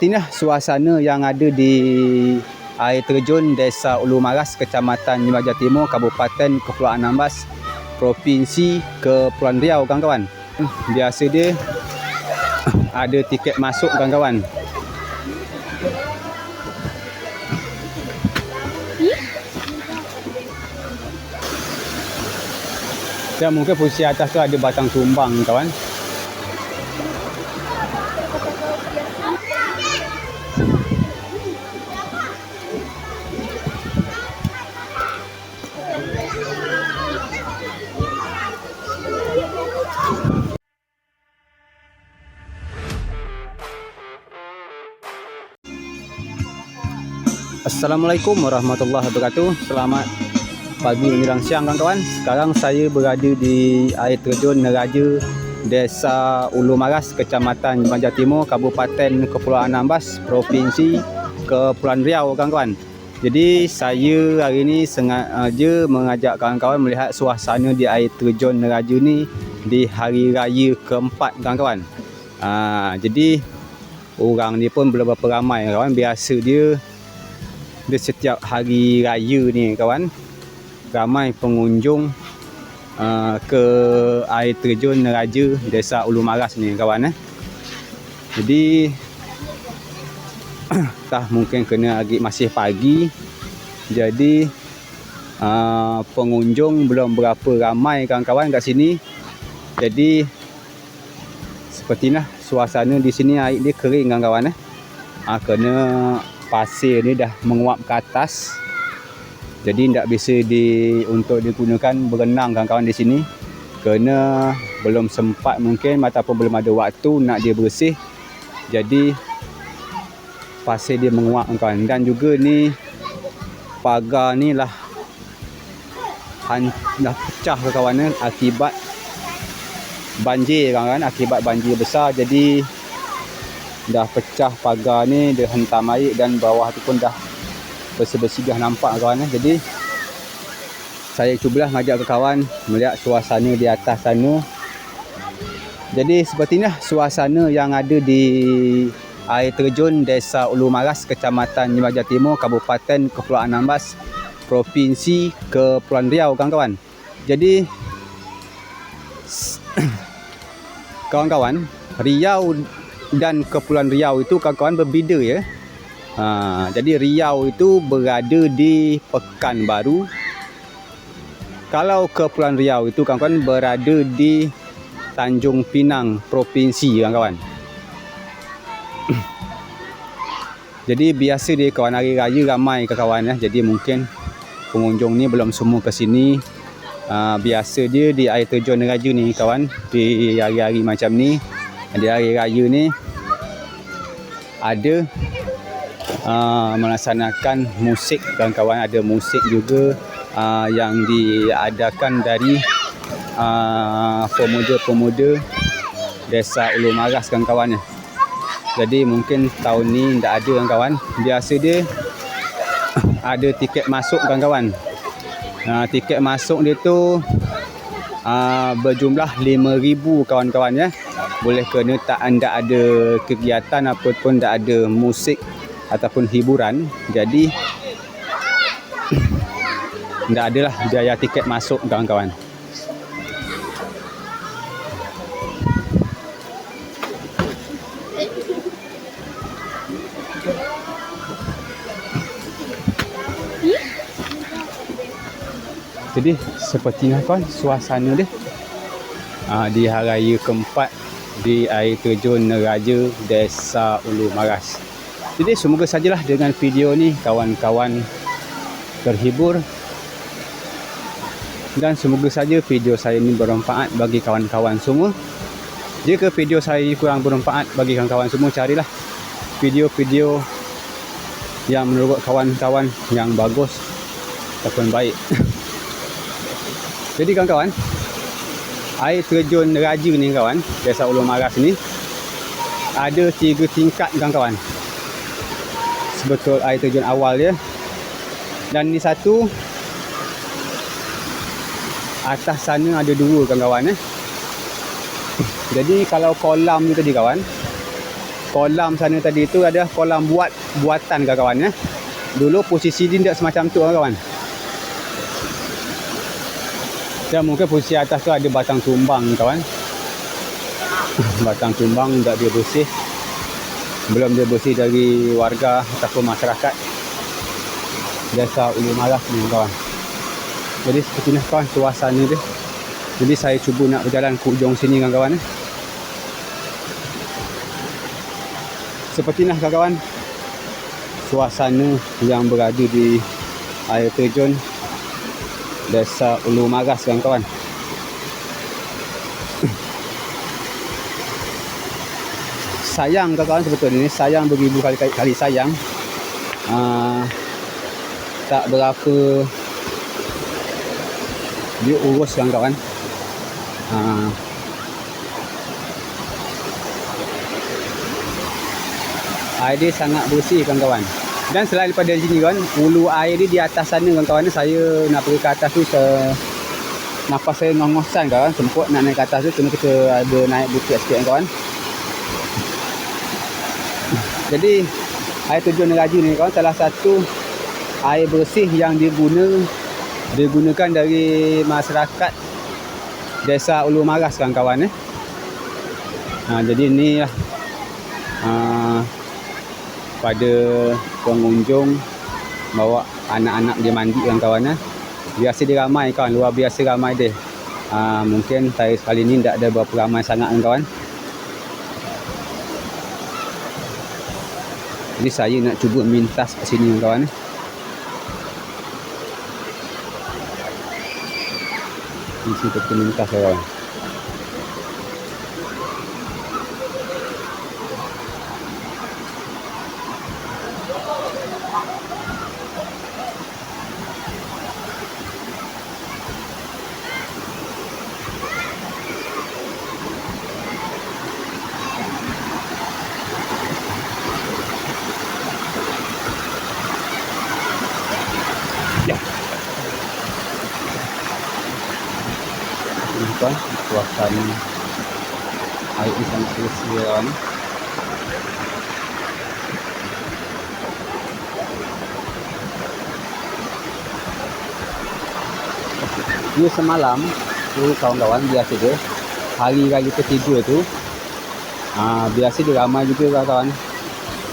Inilah suasana yang ada di air terjun Desa Ulu Maras, Kecamatan Nimaja Timur, Kabupaten Kepulauan Anambas, Provinsi Kepulauan Riau, kawan-kawan. Biasa dia ada tiket masuk, kawan-kawan. Dan mungkin posisi atas tu ada batang tumbang, kawan. Assalamualaikum warahmatullahi wabarakatuh. Selamat pagi menjelang siang kawan-kawan. Sekarang saya berada di air terjun Neraja Desa Ulu Maras, Kecamatan Banja Timur, Kabupaten Kepulauan Anambas, Provinsi Kepulauan Riau kawan-kawan. Jadi saya hari ini sengaja mengajak kawan-kawan melihat suasana di air terjun Neraja ni di hari raya keempat kawan-kawan. Ha, jadi orang ni pun berapa ramai kawan. Biasa dia dia setiap hari raya ni kawan ramai pengunjung uh, ke air terjun Neraja Desa Ulu Maras ni kawan eh. Jadi tah mungkin kena lagi masih pagi. Jadi uh, pengunjung belum berapa ramai kawan-kawan kat sini. Jadi seperti inilah suasana di sini air dia kering kawan-kawan eh. Uh, kena pasir ni dah menguap ke atas. Jadi tidak bisa di untuk digunakan berenang kawan-kawan di sini. Kerana belum sempat mungkin ataupun belum ada waktu nak dia bersih. Jadi pasir dia menguap kawan dan juga ni pagar ni lah han, dah pecah kawan akibat banjir kawan akibat banjir besar jadi dah pecah pagar ni dia hentam air dan bawah tu pun dah bersih-bersih dah nampak kawan eh. jadi saya cubalah ngajak ke kawan melihat suasana di atas sana jadi seperti inilah suasana yang ada di air terjun Desa Ulu Maras Kecamatan Nimaja Timur Kabupaten Kepulauan Anambas Provinsi Kepulauan Riau kawan-kawan jadi kawan-kawan Riau dan Kepulauan Riau itu kawan-kawan berbeza ya. Ha, jadi Riau itu berada di Pekanbaru. Kalau Kepulauan Riau itu kawan-kawan berada di Tanjung Pinang provinsi kawan-kawan. Jadi biasa dia kawan hari raya ramai kawan ya. Jadi mungkin pengunjung ni belum semua ke sini. Uh, biasa dia di air terjun Neraja ni kawan di hari-hari macam ni di hari raya ni ada uh, melaksanakan musik kawan-kawan ada musik juga uh, yang diadakan dari uh, pemuda-pemuda desa Ulu Maras kawan-kawan. Jadi mungkin tahun ni tak ada kawan-kawan. Biasa dia ada tiket masuk kawan-kawan. Uh, tiket masuk dia tu uh, berjumlah 5000 kawan-kawan ya boleh kena tak anda ada kegiatan ataupun tak ada musik ataupun hiburan jadi tidak adalah biaya tiket masuk kawan-kawan. Jadi seperti ni kawan suasana dia. Uh, di hari raya keempat di air terjun Neraja Desa Ulu Maras. Jadi semoga sajalah dengan video ni kawan-kawan terhibur dan semoga saja video saya ini bermanfaat bagi kawan-kawan semua. Jika video saya ini kurang bermanfaat bagi kawan-kawan semua carilah video-video yang menurut kawan-kawan yang bagus ataupun baik. Jadi kawan-kawan, air terjun Raja ni kawan Desa Ulu Maras ni ada tiga tingkat kawan-kawan sebetul air terjun awal dia dan ni satu atas sana ada dua kawan-kawan eh. jadi kalau kolam ni tadi kawan kolam sana tadi tu ada kolam buat buatan kawan-kawan ya. Dulu posisi dia tidak semacam tu kawan. Dan mungkin posisi atas tu ada batang tumbang kawan. batang tumbang tak dia bersih. Belum dia bersih dari warga ataupun masyarakat. Desa Ulu Maras ni kawan. Jadi seperti ni kawan suasana dia. Jadi saya cuba nak berjalan ke ujung sini kawan-kawan. Eh. Seperti ni kawan-kawan suasana yang berada di air terjun Desa Ulu Maras kawan-kawan. Sayang kawan-kawan sebetulnya ni sayang beribu kali kali sayang. Uh, tak berapa dia urus kawan-kawan. Uh, air dia sangat bersih kawan-kawan dan selain daripada sini kan ulu air dia di atas sana kawan-kawan saya nak pergi ke atas tu se nafas saya ngos-ngosan kawan semput nak naik ke atas tu kena kita ada naik bukit sikit kawan jadi air terjun Neraji ni kawan salah satu air bersih yang diguna digunakan dari masyarakat desa Ulu Maras kawan-kawan eh. Ha, jadi ni lah pada pengunjung bawa anak-anak dia mandi kawan-kawan eh. Biasa dia ramai kawan, luar biasa ramai dia. Ha, mungkin saya sekali ni tak ada berapa ramai sangat kawan. Jadi saya nak cuba mintas kat sini kawan eh. Di situ kita mintas kawan. Suasana air selesa kawan dia semalam tu kawan-kawan biasa dia hari raya ketiga tu aa, biasa dia ramai juga kawan-kawan.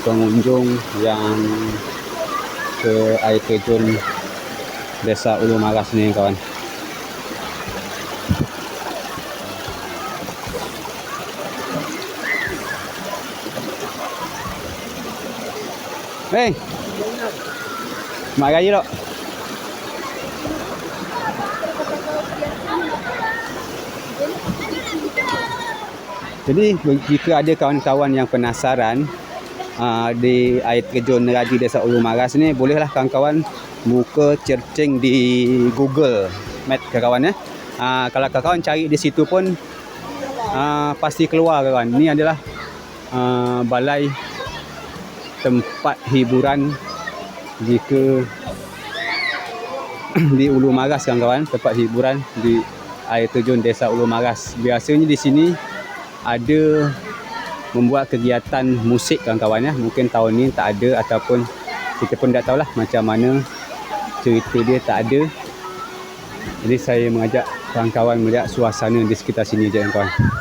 Pengunjung yang ke air terjun desa Ulu Maras ni kawan Hei. Mak? Jadi jika ada kawan-kawan yang penasaran uh, di air terjun Neraji Desa Ulu Maras ni bolehlah kawan-kawan buka searching di Google Map kawan ya. Uh, kalau kawan cari di situ pun uh, pasti keluar kawan. Ini adalah uh, balai tempat hiburan jika di Ulu Maras kawan-kawan. Tempat hiburan di air terjun desa Ulu Maras. Biasanya di sini ada membuat kegiatan musik kawan-kawan ya. Mungkin tahun ni tak ada ataupun kita pun tak tahulah macam mana cerita dia tak ada. Jadi saya mengajak kawan-kawan melihat suasana di sekitar sini je kawan-kawan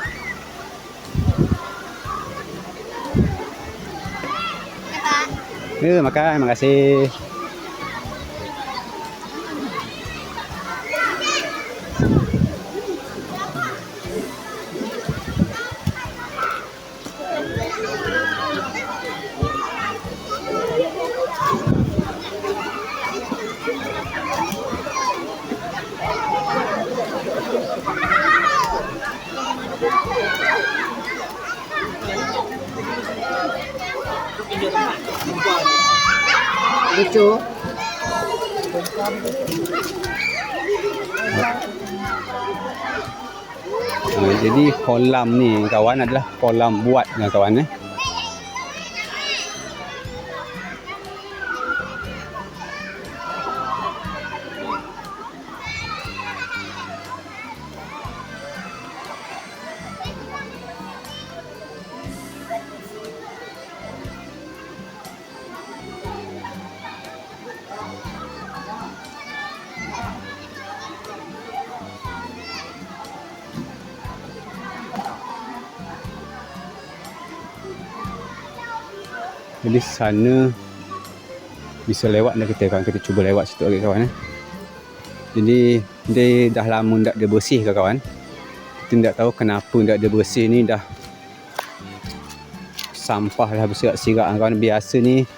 Dito makain mga si lucu Ha, jadi kolam ni kawan adalah kolam buat kawan eh. Jadi sana bisa lewat dah kita kawan. Kita cuba lewat situ lagi kawan. Eh. Jadi dia dah lama tak ada bersih kawan. Kita tak tahu kenapa tak ada bersih ni dah sampah lah bersirak-sirak kawan. Biasa ni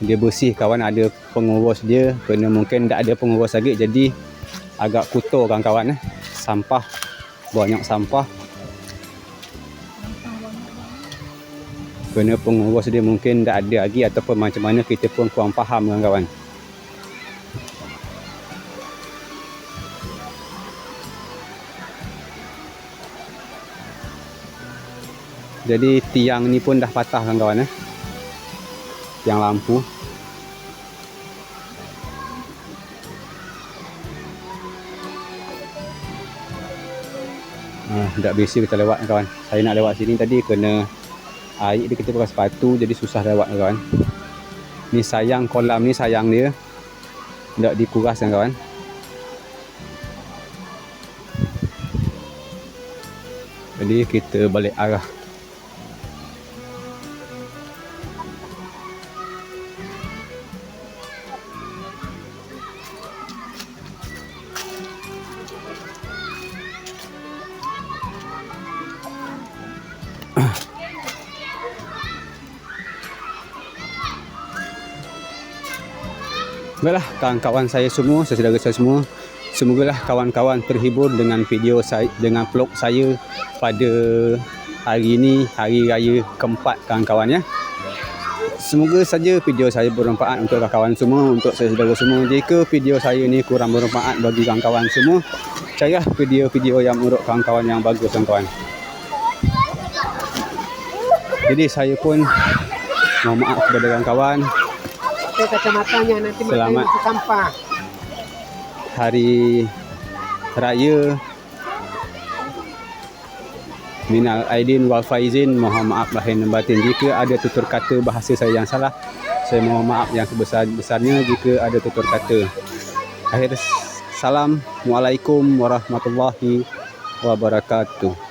dia bersih kawan ada pengurus dia kerana mungkin tak ada pengurus lagi jadi agak kotor kawan-kawan eh. Sampah banyak sampah kerana pengurus dia mungkin tak ada lagi ataupun macam mana kita pun kurang faham kawan-kawan. Jadi tiang ni pun dah patah kawan-kawan eh. Tiang lampu. Ah, tak biasa kita lewat kawan. Saya nak lewat sini tadi kena air dia kita pakai sepatu jadi susah lewat kawan. Ni sayang kolam ni sayang dia. Tak dikuras kan kawan. Jadi kita balik arah Baiklah kawan-kawan saya semua, saudara saya semua. Semogalah kawan-kawan terhibur dengan video saya dengan vlog saya pada hari ini, hari raya keempat kawan-kawan ya. Semoga saja video saya bermanfaat untuk kawan-kawan semua, untuk saudara semua. Jika video saya ini kurang bermanfaat bagi kawan-kawan semua, carilah video-video yang menurut kawan-kawan yang bagus kawan-kawan. Jadi saya pun mohon maaf kepada kawan-kawan pakai kacamatanya nanti Selamat. matanya sampah. hari raya Minal Aidin wal Faizin Mohon maaf lahir dan batin Jika ada tutur kata bahasa saya yang salah Saya mohon maaf yang sebesar-besarnya Jika ada tutur kata Akhir salam Assalamualaikum warahmatullahi wabarakatuh